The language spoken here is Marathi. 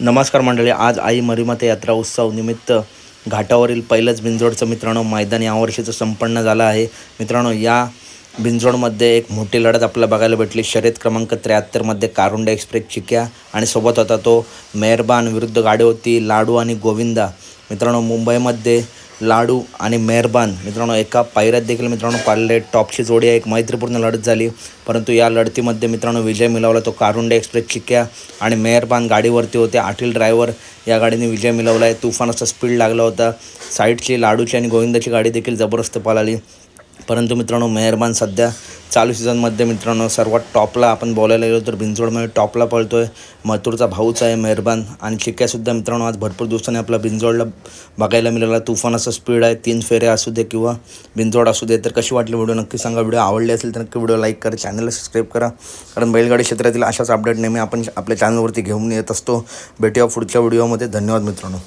नमस्कार मंडळी आज आई मरिमाते यात्रा उत्सव निमित्त घाटावरील पहिलंच बिंजोडचं मित्रांनो मैदान यावर्षीचं संपन्न झालं आहे. मित्रांनो या बिंजोडमध्ये एक मोठी लढत आपल्याला बघायला भेटली. शर्यत क्रमांक त्र्याहत्तरमध्ये कारुंडा एक्सप्रेस चिक्या आणि सोबत होता तो मेहरबान विरुद्ध गाडी होती लाडू आणि गोविंदा. मित्रांनो मुंबईमध्ये लाडू आणि मेहरबान. मित्रांनो एका पायऱ्यात देखील मित्रांनो पाळले टॉपची जोडी आहे. एक मैत्रीपूर्ण लढत झाली. परंतु या लढतीमध्ये मित्रांनो विजय मिळवला. तो कारुंडे एक्सप्रेस चिक्या आणि मेहरबान गाडीवरती होते. आठील ड्रायव्हर या गाडीने विजय मिळवला आहे. तुफानाचा स्पीड लागला होता. साईडची लाडूची आणि गोविंदाची गाडी देखील जबरदस्त पळाली. परंतु मित्रांनो मेहरबान सध्या चालू सीझनमध्ये मित्रांनो सर्वात टॉपला आपण बोलायला गेलो तर बिंजोडमध्ये टॉपला पळतो आहे मथुरचा भाऊच आहे मेहरबान. आणि चिक्यासुद्धा मित्रांनो आज भरपूर दिवसांनी आपला बिंजोडला बघायला मिळाला. तुफानाचा स्पीड आहे. तीन फेरे असू दे किंवा बिंजोड असू दे. तर कशी वाटली व्हिडिओ नक्की सांगा. व्हिडिओ आवडले असेल तर नक्की व्हिडिओ लाईक करा. चॅनलला सबस्क्राईब करा. कारण बैलगाडी क्षेत्रातील अशाच अपडेट नेहमी आपण आपल्या चॅनलवरती घेऊन येत असतो. भेटूया पुढच्या व्हिडिओमध्ये धन्यवाद मित्रांनो.